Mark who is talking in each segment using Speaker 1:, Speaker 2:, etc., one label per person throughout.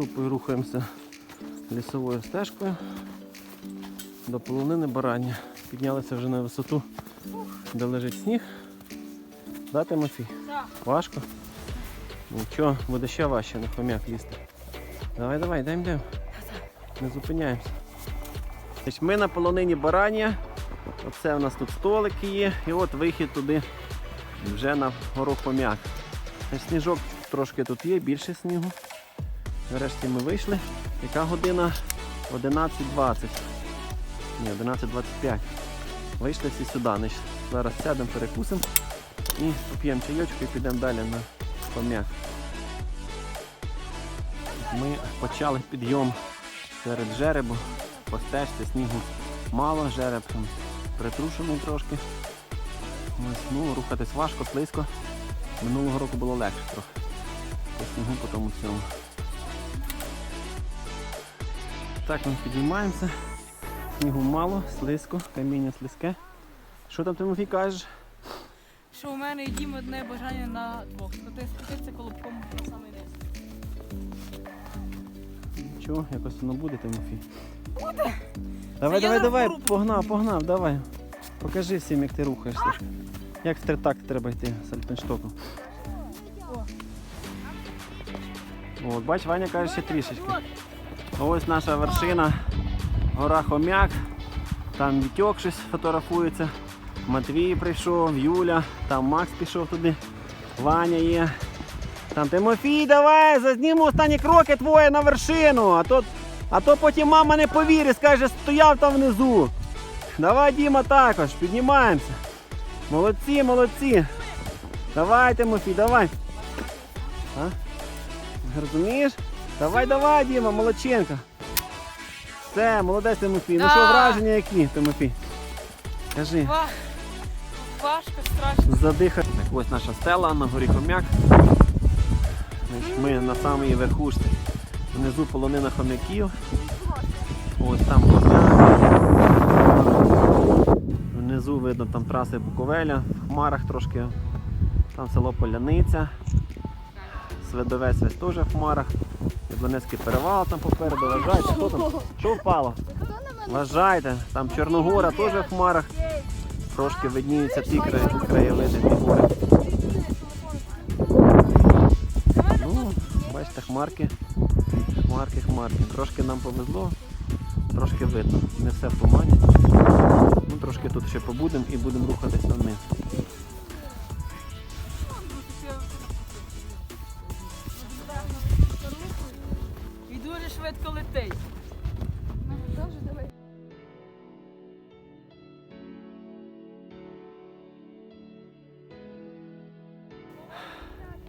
Speaker 1: групою рухаємося лісовою стежкою до полонини барання. Піднялися вже на висоту, де лежить сніг. Да, Тимофій?
Speaker 2: Так.
Speaker 1: Важко? Нічого, буде ще важче на хомяк лізти. Давай, давай, йдемо, йдемо. Не зупиняємося. Ми на полонині барання. Оце у нас тут столики є. І от вихід туди вже на гору хомяк. Сніжок трошки тут є, більше снігу. Нарешті ми вийшли. Яка година? 11.20. Ні, 11.25. Вийшли всі сюди. Зараз сядемо, перекусимо і поп'ємо чайочку і підемо далі на хомяк. Ми почали підйом серед жеребу. По снігу мало, жереб там притрушений трошки. Ось, ну, рухатись важко, слизько. Минулого року було легше трохи. По снігу по тому всьому. Так ми підіймаємося. Снігу мало, слизько, каміння слизьке. Що там Тимофій кажеш?
Speaker 2: Що у мене і дім одне бажання на двох. Скоти спуститися колобком на самий низ.
Speaker 1: Чого, якось воно буде, Тимофій? Буде! Давай,
Speaker 2: Це
Speaker 1: давай,
Speaker 2: я
Speaker 1: давай,
Speaker 2: пору-
Speaker 1: погнав, погнав, давай. Покажи всім, як ти рухаєшся. Як в тритак треба йти з альпенштоком.
Speaker 2: О.
Speaker 1: От, бач, Ваня каже ще трішечки. Ось наша вершина, гора Хомяк. Там Вітьок щось фотографується. Матвій прийшов, Юля, там Макс пішов туди, Ваня є. Там Тимофій, давай, зазніму останні кроки твої на вершину, а то, а то потім мама не повірить, скаже, стояв там внизу. Давай, Діма, також, піднімаємося. Молодці, молодці. Давай, Тимофій, давай. А? Розумієш? Давай, давай, Діма, молодчинка. Все, молодець Тимофій. Ну
Speaker 2: Да.
Speaker 1: що враження які, Тимофій? Кажи.
Speaker 2: Ва... Важко, страшно.
Speaker 1: Задихати. Так, ось наша стела на горі хомяк. Значить, Ми на самій верхушці. Внизу полонина хомяків. Ось там хомяк. Внизу видно там траси Буковеля, в хмарах трошки. Там село Поляниця. Свидовець ось теж в хмарах. Яблонецький перевал там попереду. Вважайте, що там? Що впало? Вважайте, там Чорногора теж в хмарах. Трошки видніються ті краєвиди, ті гори. Ну, бачите, хмарки, хмарки, хмарки. Трошки нам повезло, трошки видно. Не все в тумані. Ну, трошки тут ще побудемо і будемо рухатись на вниз.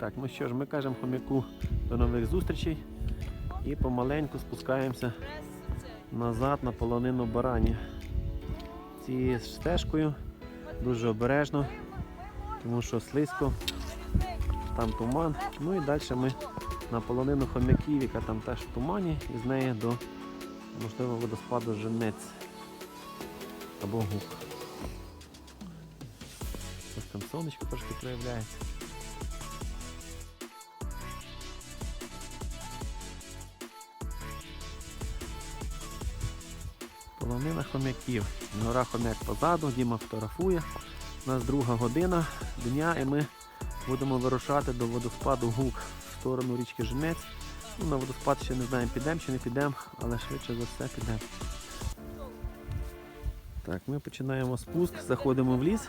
Speaker 1: Так, ну що ж, ми кажемо хомяку до нових зустрічей і помаленьку спускаємося назад на полонину барані. Цією стежкою дуже обережно, тому що слизько, там туман. Ну і далі ми на полонину хомяків, яка там теж в тумані, і з неї до можливо водоспаду Женець або гук. Ось там сонечко трошки проявляється. Полонина хомяків. Гора хомяк позаду, Діма фотографує. У нас друга година дня і ми будемо вирушати до водоспаду Гук в сторону річки Женець. Ну, на водоспад ще не знаємо, підемо чи не підемо, але швидше за все підемо. Так, ми починаємо спуск, заходимо в ліс.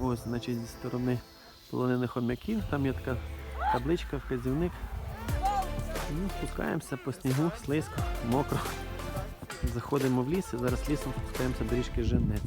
Speaker 1: Ось, значить, зі сторони полонини хомяків, там є така табличка, вказівник. Ну, спускаємося по снігу, слизько, мокро. Заходимо в ліс і зараз лісом спускаємося до річки Женець.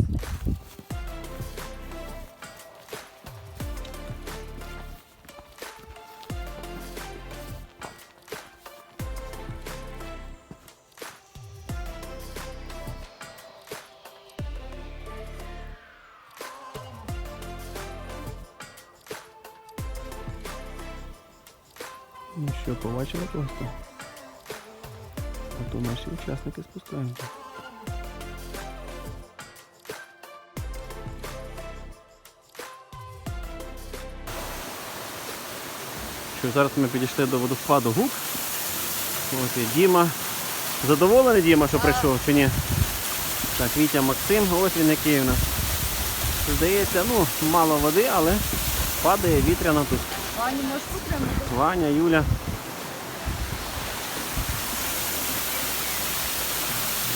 Speaker 1: Ну що, побачили там? А то наші учасники спускаються. Що зараз ми підійшли до водоспаду Гук. Ось і Діма. Задоволений Діма, що прийшов чи ні? Так, Вітя Максим, ось він який у нас. Здається, ну, мало води, але падає вітряно тут.
Speaker 2: Ваня, можеш підтримати?
Speaker 1: Ваня, Юля.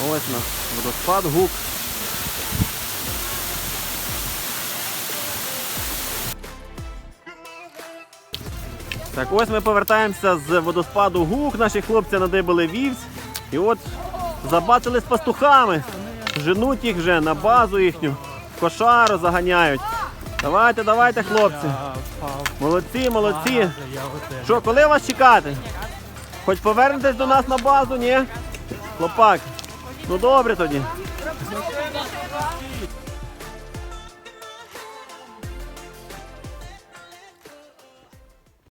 Speaker 1: Ось у нас водоспад, гук. Так, ось ми повертаємося з водоспаду гук. Наші хлопці надибали вівць. І от забачили з пастухами. Женуть їх вже на базу їхню. Кошару заганяють. Давайте, давайте, хлопці. Молодці, молодці. Що, коли вас чекати? Хоч повернетесь до нас на базу, ні? Хлопак. Ну добре тоді.